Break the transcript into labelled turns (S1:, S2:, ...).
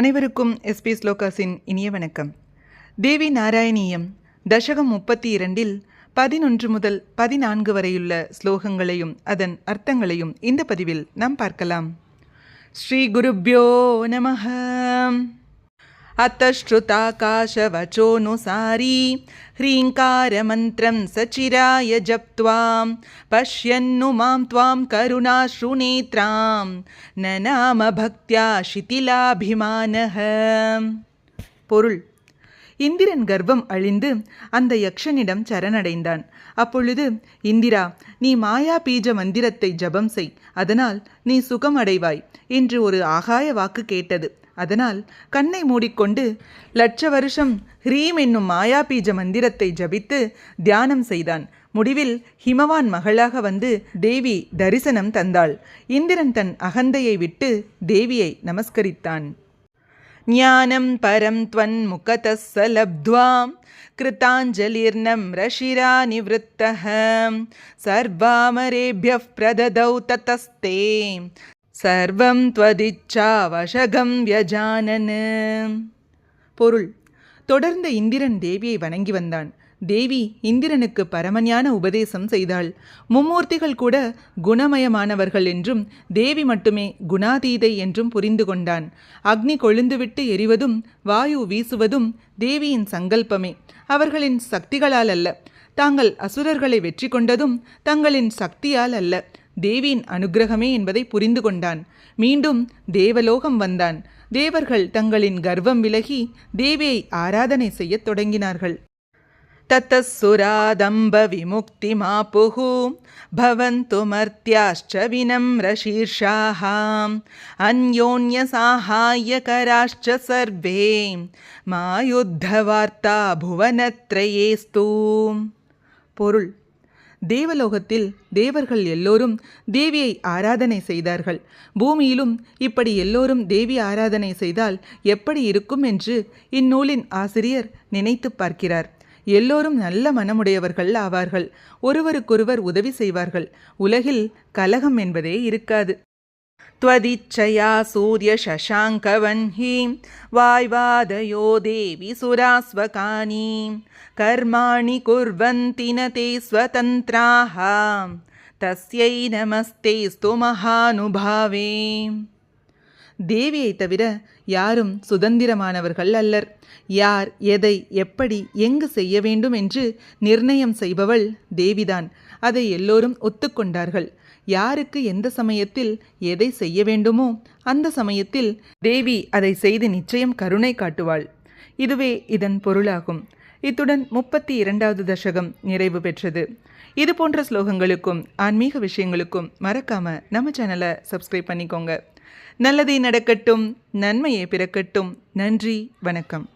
S1: அனைவருக்கும் எஸ்பி ஸ்லோகாஸின் இனிய வணக்கம். தேவி நாராயணியம் தசகம் முப்பத்தி இரண்டில் பதினொன்று முதல் பதினான்கு வரையுள்ள ஸ்லோகங்களையும் அதன் அர்த்தங்களையும் இந்த பதிவில் நாம் பார்க்கலாம். ஸ்ரீ குருப்யோ நமஹம் अतश्रुताकाशवचोऽनुसारी ह्रीङ्कारमन्त्रं सचिराय जप्त्वां पश्यन्नु मां त्वां करुणाश्रुनेत्रां न नाम भक्त्या शिथिलाभिमानः பொருள் இந்திரன் கர்ப்பம் அழிந்து அந்த யக்ஷனிடம் சரணடைந்தான் அப்பொழுது இந்திரா நீ மாயா பீஜ மந்திரத்தை ஜபம் செய் அதனால் நீ சுகம் அடைவாய் என்று ஒரு ஆகாய வாக்கு கேட்டது அதனால் கண்ணை மூடிக்கொண்டு லட்ச வருஷம் ஹ்ரீம் என்னும் மாயா பீஜ மந்திரத்தை ஜபித்து தியானம் செய்தான் முடிவில் ஹிமவான் மகளாக வந்து தேவி தரிசனம் தந்தாள் இந்திரன் தன் அகந்தையை விட்டு தேவியை நமஸ்கரித்தான் ज्ञानं परं त्वन्मुखतः स लब्ध्वा कृताञ्जलिर्नम्रशिरा निवृत्तः सर्वामरेभ्यः प्रददौ ततस्ते சர்வம் துவதிச்சாவசகம் வசகம் பொருள். தொடர்ந்த இந்திரன் தேவியை வணங்கி வந்தான். தேவி இந்திரனுக்கு பரமஞான உபதேசம் செய்தாள். மும்மூர்த்திகள் கூட குணமயமானவர்கள் என்றும் தேவி மட்டுமே குணாதீதை என்றும் புரிந்து கொண்டான். அக்னி கொழுந்துவிட்டு எரிவதும் வாயு வீசுவதும் தேவியின் சங்கல்பமே. அவர்களின் சக்திகளால் அல்ல. தாங்கள் அசுரர்களை வெற்றி கொண்டதும் தங்களின் சக்தியால் அல்ல. தேவியின் அனுக்கிரகமே என்பதை புரிந்து கொண்டான் மீண்டும் தேவலோகம் வந்தான் தேவர்கள் தங்களின் கர்வம் விலகி தேவியை ஆராதனை செய்யத் தொடங்கினார்கள் ततःसुरादम्बविमुक्तिमापुः भवन्तु मर्त्याश्च विनम्रशीर्षाः अन्योन्यसाहाय्यकराश्च सर्वे मायुद्धवार्ता भुवनत्रयेस्तु பொருள் தேவலோகத்தில் தேவர்கள் எல்லோரும் தேவியை ஆராதனை செய்தார்கள். பூமியிலும் இப்படி எல்லோரும் தேவி ஆராதனை செய்தால் எப்படி இருக்கும் என்று இந்நூலின் ஆசிரியர் நினைத்து பார்க்கிறார். எல்லோரும் நல்ல மனமுடையவர்கள் ஆவார்கள். ஒருவருக்கொருவர் உதவி செய்வார்கள். உலகில் கலகம் என்பதே இருக்காது. त्वदिच्छया सूर्यशशाङ्कवह्नीं वाय्वादयो देवि सुरास्वकानि कर्माणि कुर्वन्ति न ते स्वतन्त्राः तस्यै नमस्तेस्तु महानुभावे தேவியை தவிர யாரும் சுதந்திரமானவர்கள் அல்லர் யார் எதை எப்படி எங்கு செய்ய வேண்டும் என்று நிர்ணயம் செய்பவள் தேவிதான் அதை எல்லோரும் ஒத்துக்கொண்டார்கள் யாருக்கு எந்த சமயத்தில் எதை செய்ய வேண்டுமோ அந்த சமயத்தில் தேவி அதை செய்து நிச்சயம் கருணை காட்டுவாள். இதுவே இதன் பொருளாகும். இத்துடன் முப்பத்தி இரண்டாவது தசகம் நிறைவு பெற்றது. இது போன்ற ஸ்லோகங்களுக்கும் ஆன்மீக விஷயங்களுக்கும் மறக்காம நம்ம சேனலை சப்ஸ்கிரைப் பண்ணிக்கோங்க. நல்லதே நடக்கட்டும் நன்மையே பிறக்கட்டும். நன்றி வணக்கம்.